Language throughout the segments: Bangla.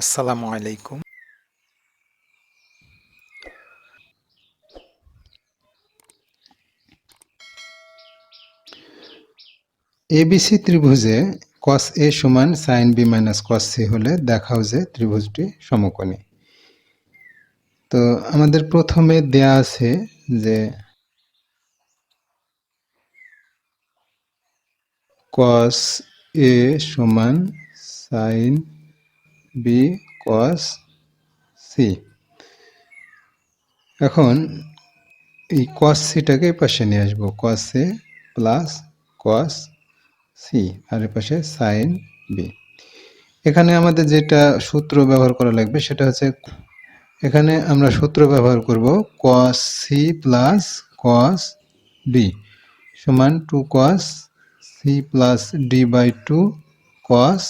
আসসালামু আলাইকুম। এবিসি ত্রিভুজে কস এ সমান sine B minus cos C হলে দেখাও যে ত্রিভুজটি সমকোণী। তো আমাদের প্রথমে দেয়া আছে যে কস এ সমান সাইন বি কস সি এখন এই কস সিটাকে পাশে নিয়ে আসব। কস এ প্লাস কস সি আর পাশে সাইন বি এখানে আমাদের যেটা সূত্র ব্যবহার করা লাগবে সেটা হচ্ছে এখানে আমরা সূত্র ব্যবহার করব cos C plus cos B সমান two cos C plus D by two cos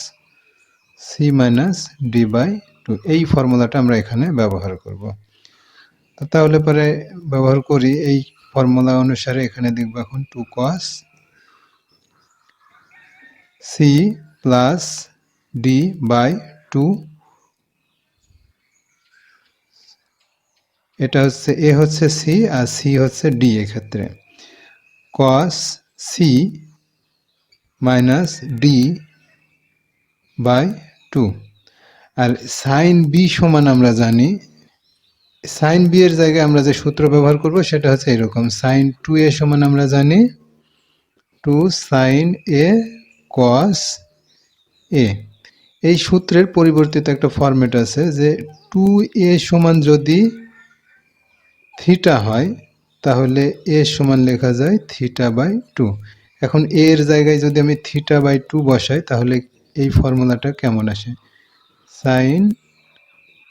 C minus D by two এই ফর্মুলাটা আমরা এখানে ব্যবহার করব। তাহলে পরে ব্যবহার করি, এই ফর্মুলা অনুসারে এখানে দেখব এখন two cos C plus D by two এটা হচ্ছে, এ হচ্ছে সি আর সি হচ্ছে ডি এক্ষেত্রে। Cos C minus D by two R sine B সমান আমরা জানি সাইন বি এর জায়গায় আমরা যে সূত্র ব্যবহার করব সেটা হচ্ছে এরকম। সাইন টু এ সমান আমরা জানি টু সাইন এ কস এ এই সূত্রের পরিবর্তিত একটা ফরম্যাট আছে যে টু এ সমান যদি থিটা হয়, তাহলে এ সমান লেখা যায় থিটা বাই টু এখন এর জায়গায় যদি আমি থিটা বাই টু বসাই, তাহলে এই ফর্মুলাটা কেমন আসে? Sine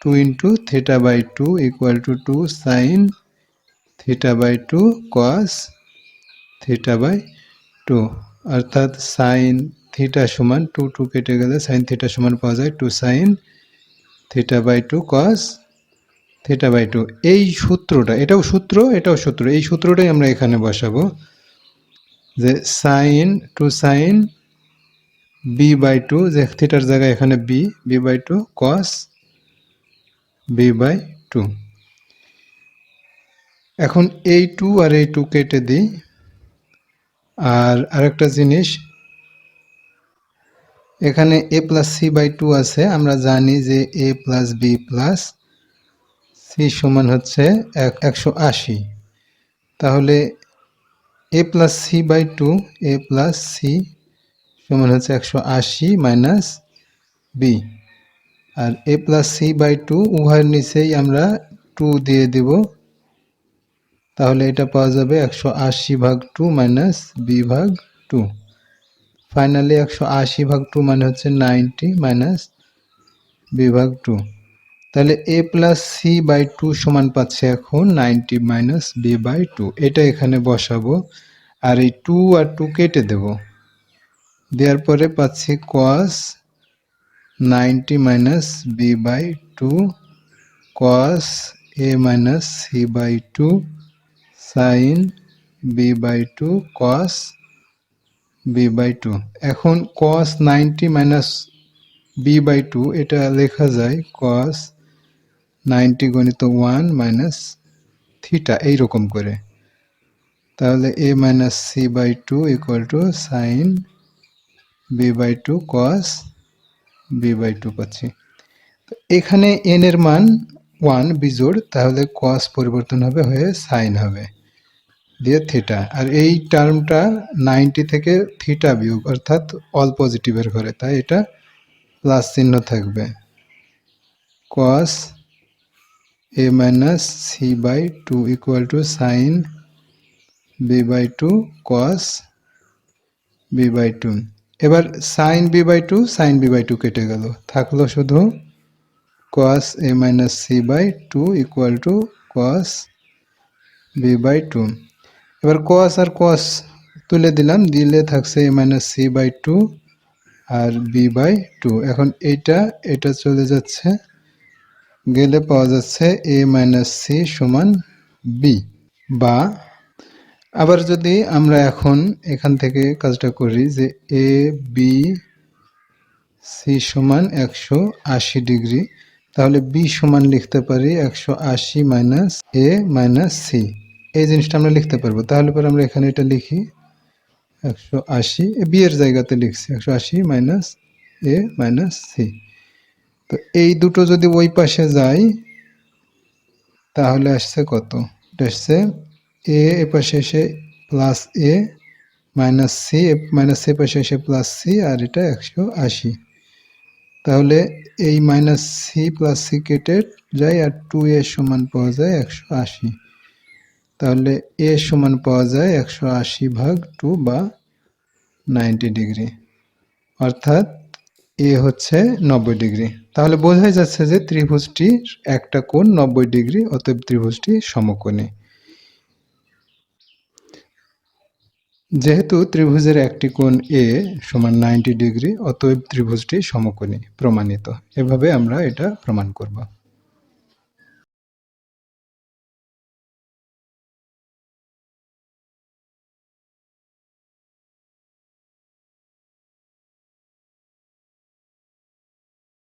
two into theta by two equal to two sine theta by two cos theta by two অর্থাৎ সাইন থিটা সমান টু টু কেটে গেলে সাইন থিটা সমান পাওয়া যায় two sine theta by two cos theta by two এই সূত্রটা, এটাও সূত্র এটাও সূত্র, এই সূত্রটাই আমরা এখানে বসাবো যে sine two sine B by two যে থিটার জায়গায় এখানে B B by two cos B by two এখন এই টু আর এই টু কেটে দিই। আর আরেকটা জিনিস, এখানে A plus C by two আছে, আমরা জানি যে A plus B plus C সমান হচ্ছে এক- একশো আশি। তাহলে A plus C by two A plus C সমান হচ্ছে একশো আশি minus B R A plus C by two উভয়ের নিচেই আমরা টু দিয়ে দেব। তাহলে এটা পাওয়া যাবে একশো আশি ভাগ টু মাইনাস বি ভাগ টু ফাইনালি একশো আশি ভাগ টু মানে হচ্ছে নাইনটি মাইনাস বি ভাগ টু তাহলে A plus C by two সমান পাচ্ছে এখন ninety minus B by two এটা এখানে বসাবো। আর এই টু আর টু কেটে দেব। দেওয়ার পরে পাচ্ছি cos ninety minus B by two cos A minus C by two sine B by two cos B by two এখন cos ninety minus B by two এটা লেখা যায় কস নাইনটি গণিত ওয়ান মাইনাস থিটা এইরকম করে। তাহলে A minus C by two equal to sine B by two cos B by two পাচ্ছি। এখানে এন এর মান ওয়ান বিজোড়, তাহলে কস পরিবর্তন হবে, হয়ে সাইন হবে। দিয়ে থিটা আর এই টার্মটা নাইনটি থেকে থিটা বিয়োগ, অর্থাৎ অল পজিটিভের ঘরে, তাই এটা প্লাস চিহ্ন থাকবে। Cos A minus C by two equal to sine B by two cos B by two এবার sine B by two sine B by two কেটে গেল। থাকল শুধু cos A minus C by two equal to cos B by two এবার কস আর কস তুলে দিলাম, দিলে থাকছে A minus C by two R B by two এখন এইটা এটা চলে যাচ্ছে, গেলে পাওয়া যাচ্ছে এ মাইনাস সি সমান বি বা আবার যদি আমরা এখন এখান থেকে কাজটা করি যে এ বি সি সমান একশো আশি ডিগ্রি, তাহলে বি সমান লিখতে পারি একশো আশি মাইনাস এ মাইনাস সি এই জিনিসটা আমরা লিখতে পারব। তাহলে পরে আমরা এখানে এটা লিখি। একশো আশি, এ বি এর জায়গাতে লিখছি। একশো আশি মাইনাস এ মাইনাস সি তো এই দুটো যদি ওই পাশে যায় তাহলে আসছে কত? এটা আসছে এ এ পাশে এসে plus A minus C minus C পাশে এসে প্লাস সি আর এটা একশো আশি। তাহলে এই মাইনাস সি প্লাস সি কেটে যায় আর টু এ সমান পাওয়া যায় একশো আশি। তাহলে এ সমান পাওয়া যায় একশো আশি ভাগ টু বা নাইনটি ডিগ্রি অর্থাৎ এ হচ্ছে নব্বই ডিগ্রি তাহলে বোঝাই যাচ্ছে যে ত্রিভুজটির একটা কোণ নব্বই ডিগ্রি অতএব ত্রিভুজটি সমকোণী। যেহেতু ত্রিভুজের একটি কোণ এ সমান নাইনটি ডিগ্রি অতএব ত্রিভুজটি সমকোণী, প্রমাণিত। এভাবে আমরা এটা প্রমাণ করব।